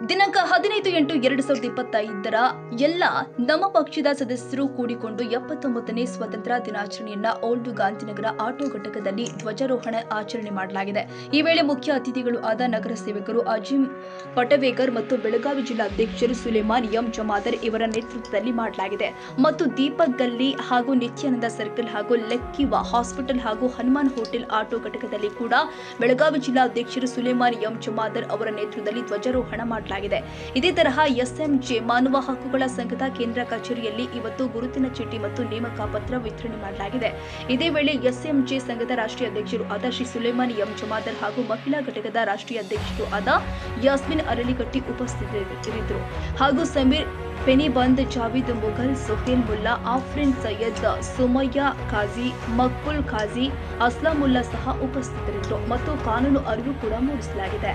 ದಿನಾಂಕ ಹದಿನೈದು ಎಂಟು ಎರಡು ಸಾವಿರದ ಇಪ್ಪತ್ತೈದರ ಎಲ್ಲ ನಮ್ಮ ಪಕ್ಷದ ಸದಸ್ಯರು ಕೂಡಿಕೊಂಡು ಎಪ್ಪತ್ತೊಂಬತ್ತನೇ ಸ್ವಾತಂತ್ರ್ಯ ದಿನಾಚರಣೆಯನ್ನ ಓಲ್ಡ್ ಗಾಂಧಿನಗರ ಆಟೋ ಘಟಕದಲ್ಲಿ ಧ್ವಜಾರೋಹಣ ಆಚರಣೆ ಮಾಡಲಾಗಿದೆ. ಈ ವೇಳೆ ಮುಖ್ಯ ಅತಿಥಿಗಳು ಆದ ನಗರ ಸೇವಕರು ಅಜಿಂ ಪಟವೇಕರ್ ಮತ್ತು ಬೆಳಗಾವಿ ಜಿಲ್ಲಾಧ್ಯಕ್ಷರು ಸುಲೇಮಾನ್ ಎಂ ಜಮಾದರ್ ಇವರ ನೇತೃತ್ವದಲ್ಲಿ ಮಾಡಲಾಗಿದೆ. ಮತ್ತು ದೀಪಕ್ ಗಲ್ಲಿ ಹಾಗೂ ನಿತ್ಯಾನಂದ ಸರ್ಕಲ್ ಹಾಗೂ ಲೆಕ್ಕಿವ ಹಾಸ್ಪಿಟಲ್ ಹಾಗೂ ಹನುಮಾನ್ ಹೋಟೆಲ್ ಆಟೋ ಘಟಕದಲ್ಲಿ ಕೂಡ ಬೆಳಗಾವಿ ಜಿಲ್ಲಾಧ್ಯಕ್ಷರು ಸುಲೇಮಾನ್ ಎಂ ಜಮಾದರ್ ಅವರ ನೇತೃತ್ವದಲ್ಲಿ ಧ್ವಜಾರೋಹಣ ಮಾಡಲಾಗಿದೆ ಇದೇ ತರಹ ಎಸ್ಎಂಜೆ, ಮಾನವ ಹಕ್ಕುಗಳ ಸಂಘದ ಕೇಂದ್ರ ಕಚೇರಿಯಲ್ಲಿ ಇವತ್ತು ಗುರುತಿನ ಚೀಟಿ ಮತ್ತು ನೇಮಕ ಪತ್ರ ವಿತರಣೆ ಮಾಡಲಾಗಿದೆ. ಇದೇ ವೇಳೆ ಎಸ್ಎಂಜೆ ಸಂಘದ ರಾಷ್ಟ್ರೀಯ ಅಧ್ಯಕ್ಷರು ಆದ ಶ್ರೀ ಸುಲೇಮಾನ್ ಎಂ. ಜಮಾದರ್ ಹಾಗೂ ಮಹಿಳಾ ಘಟಕದ ರಾಷ್ಟ್ರೀಯ ಅಧ್ಯಕ್ಷರು ಆದ ಯಾಸ್ಮಿನ್ ಅರಳಿಗಟ್ಟಿ ಉಪಸ್ಥಿತರಿದ್ದರು. ಹಾಗೂ ಸಮೀರ್ ಪೆನಿಬಂದ್, ಜಾವೀದ್ ಮುಘಲ್, ಸೊಹೇಲ್ ಮುಲ್ಲಾ, ಆಫ್ರಿನ್ ಸೈಯದ್, ಸುಮಯ್ಯ ಖಾಜಿ ಮಕ್ಬುಲ್ ಖಾಜಿ ಅಸ್ಲಾಮುಲ್ಲಾ ಸಹ ಉಪಸ್ಥಿತರಿದ್ದರು. ಮತ್ತು ಕಾನೂನು ಅರಿವು ಕೂಡ ಮೂಡಿಸಲಾಗಿದೆ.